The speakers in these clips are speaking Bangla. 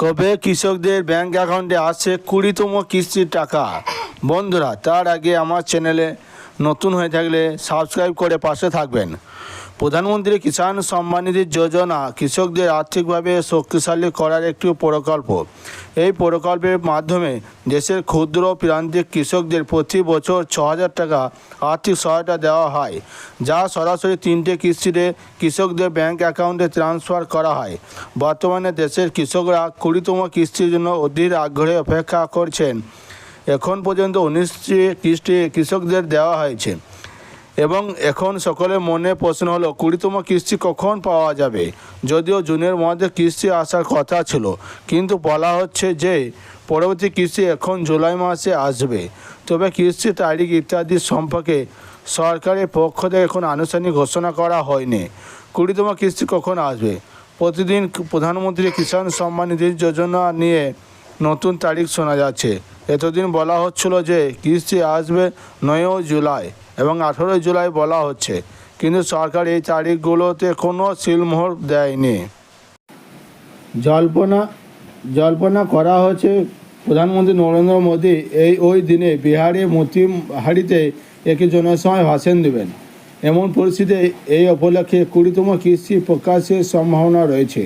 কবে কৃষকদের ব্যাংক অ্যাকাউন্টে আসছে কুড়িতম কিস্তির টাকা? বন্ধুরা, তার আগে আমার চ্যানেলে নতুন হয়ে থাকলে সাবস্ক্রাইব করে পাশে থাকবেন। প্রধানমন্ত্রী কিষাণ সম্মান নিধি যোজনা কৃষকদের আর্থিকভাবে শক্তিশালী করার একটি প্রকল্প। এই প্রকল্পের মাধ্যমে দেশের ক্ষুদ্র প্রান্তিক কৃষকদের প্রতি বছর ছ হাজার টাকা আর্থিক সহায়তা দেওয়া হয়, যা সরাসরি তিনটে কিস্তিতে কৃষকদের ব্যাংক অ্যাকাউন্টে ট্রান্সফার করা হয়। বর্তমানে দেশের কৃষকরা কুড়িতম কিস্তির জন্য অধীর আগ্রহে অপেক্ষা করছেন। এখন পর্যন্ত উনিশটি কিস্তি কৃষকদের দেওয়া হয়েছে। এবং এখন সকলের মনে প্রশ্ন হলো, কুড়িতম কিস্তি কখন পাওয়া যাবে? যদিও জুনের মধ্যে কিস্তি আসার কথা ছিল, কিন্তু বলা হচ্ছে যে পরবর্তী কিস্তি এখন জুলাই মাসে আসবে। তবে কিস্তি তারিখ ইত্যাদি সম্পর্কে সরকারের পক্ষ থেকে এখন আনুষ্ঠানিক ঘোষণা করা হয়নি। কুড়িতম কিস্তি কখন আসবে? প্রতিদিন প্রধানমন্ত্রী কিষাণ সম্মান নিধি যোজনা নিয়ে নতুন তারিখ শোনা যাচ্ছে। এতদিন বলা হচ্ছিল যে কিস্তি আসবে নয়ও জুলাই। এবং আঠেরোই জুলাই বলা হচ্ছে। কিন্তু সরকার এই তারিখগুলোতে কোনো সিলমোহর দেয়নি। জল্পনা জল্পনা করা হচ্ছে প্রধানমন্ত্রী নরেন্দ্র মোদী এই ওই দিনে বিহারে মতিহারিতে একটি জনসভায় ভাষণ দেবেন। এমন পরিস্থিতি এই উপলক্ষে কুড়িতম কিস্তি প্রকাশের সম্ভাবনা রয়েছে।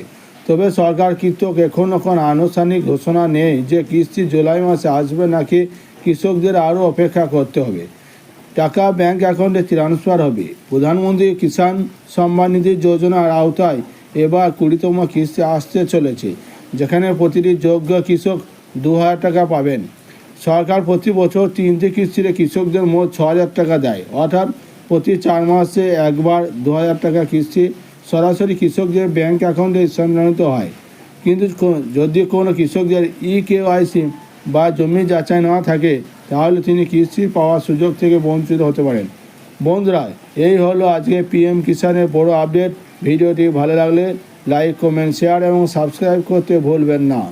তবে সরকার কৃতক এখনও কোনো আনুষ্ঠানিক ঘোষণা নেই যে কিস্তি জুলাই মাসে আসবে নাকি কৃষকদের আরও অপেক্ষা করতে হবে। টাকা ব্যাংক অ্যাকাউন্টে ট্রান্সফার হবে। প্রধানমন্ত্রী কিষাণ সম্মান নিধি যোজনার আওতায় এবার কুড়িতম কিস্তি আসতে চলেছে, যেখানে প্রতিটি যোগ্য কৃষক দু হাজার টাকা পাবেন। সরকার প্রতি বছর তিনটি কিস্তিতে কৃষকদের মোট ছ হাজার টাকা দেয়। অর্থাৎ প্রতি চার মাসে একবার দু হাজার টাকা কিস্তি সরাসরি কৃষকদের ব্যাংক অ্যাকাউন্টে স্থানান্তরিত হয়। কিন্তু যদি কোনো কৃষকদের ই কেওয়াইসি বা জমি যাচাই না থাকে, তাহলে তিনি কিস্তি পাওয়ার সুযোগ থেকে বঞ্চিত হতে পারেন। বন্ধুরা, এই হলো আজকে পিএম কিষানের বড় আপডেট। ভিডিওটি ভালো লাগলে লাইক, কমেন্ট, শেয়ার এবং সাবস্ক্রাইব করতে ভুলবেন না।